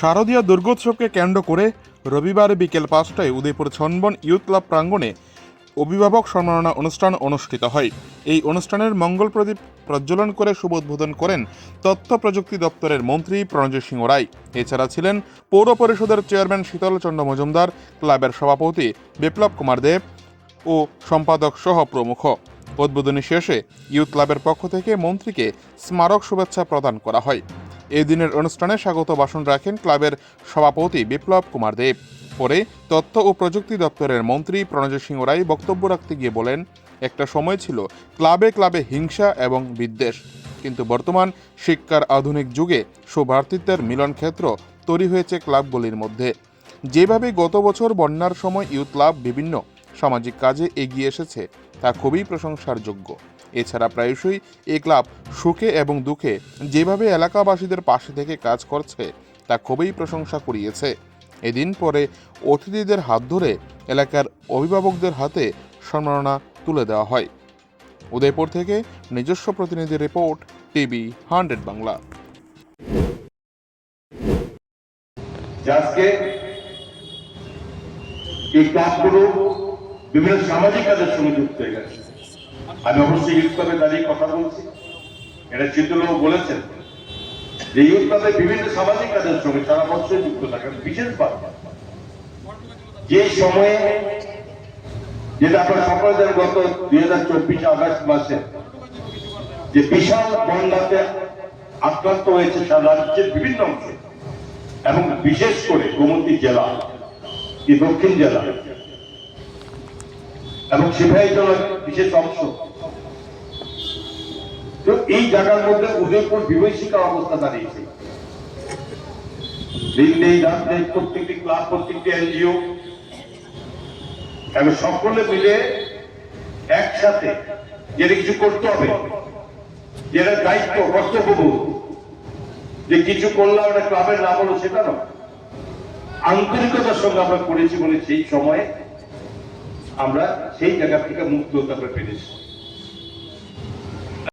শারদীয় দুর্গোৎসবকে কেন্দ্র করে রবিবার বিকেল পাঁচটায় উদয়পুর ছনবন ইউথ ক্লাব প্রাঙ্গণে অভিভাবক সম্মাননা অনুষ্ঠান অনুষ্ঠিত হয়। এই অনুষ্ঠানের মঙ্গল প্রদীপ প্রজ্বলন করে শুভ উদ্বোধন করেন তথ্য প্রযুক্তি দপ্তরের মন্ত্রী প্রণজিৎ সিংহ রায়। এছাড়া ছিলেন পৌর পরিষদের চেয়ারম্যান শীতল চন্দ্র মজুমদার, ক্লাবের সভাপতি বিপ্লব কুমার দেব ও সম্পাদক সহ প্রমুখ। উদ্বোধনী শেষে ইউথ ক্লাবের পক্ষ থেকে মন্ত্রীকে স্মারক শুভেচ্ছা প্রদান করা হয়। এই দিনের অনুষ্ঠানে স্বাগত ভাষণ রাখেন ক্লাবের সভাপতি বিপ্লব কুমার দেব। পরে তথ্য ও প্রযুক্তি দপ্তরের মন্ত্রী প্রণজিৎ সিংহ রায় বক্তব্য রাখতে গিয়ে বলেন, একটা সময় ছিল ক্লাবে ক্লাবে হিংসা এবং বিদ্বেষ, কিন্তু বর্তমান শিক্ষার আধুনিক যুগে সৌভাতৃত্বের মিলন ক্ষেত্র তৈরি হয়েছে ক্লাবগুলির মধ্যে। যেভাবে গত বছর বন্যার সময় ইউথ ক্লাব বিভিন্ন সামাজিক কাজে এগিয়ে এসেছে, তা খুবই প্রশংসার যোগ্য। এছাড়া প্রায়শই এই ক্লাব সুখে এবং দুঃখে যেভাবে এলাকাবাসীদের পাশে থেকে কাজ করছে, তা খুবই প্রশংসা কুড়িয়েছে। এদিন পরে অতিথিদের হাত ধরে এলাকার অভিভাবকদের হাতে সম্মাননা তুলে দেওয়া হয়। উদয়পুর থেকে নিজস্ব প্রতিনিধি রিপোর্ট, টিভি হান্ড্রেড বাংলা। এই বিভিন্ন সামাজিক কাজের সঙ্গে যুক্ত হয়ে গেছে। আমি অবশ্যই ইউথ দাঁড়িয়ে কথা বলছি। এটা বলেছেন যে ইউথ ক্লাবে বিভিন্ন সামাজিক কাজের সঙ্গে যুক্ত থাকেন বিশেষভাবে যে সময়ে যেটা আপনার সকলে জানেন, গত দুই হাজার চব্বিশে আগস্ট মাসে যে বিশাল বন্যাতে আক্রান্ত হয়েছে সারা রাজ্যের বিভিন্ন অংশে, এবং বিশেষ করে গোমতী জেলা দক্ষিণ জেলা, এবং সিপাহী জেলার বিশেষ অংশ তো এই জায়গার মধ্যে উদয়পুর বিভীষিকার অবস্থা দাঁড়িয়েছে? দিন নেই, রাত নেই, প্রত্যেকটি ক্লাব, প্রত্যেকটি এনজিও। এবং সকলে মিলে একসাথে যেটা কিছু করতে হবে, যেটা দায়িত্ব যে কিছু করলাম একটা ক্লাবের নাম হলো সেটা নয়। আন্তরিকতার সঙ্গে আমরা করেছি বলে সেই সময়ে আমরা সেই জায়গা থেকে মুক্ত হতে আমরা পেরেছি।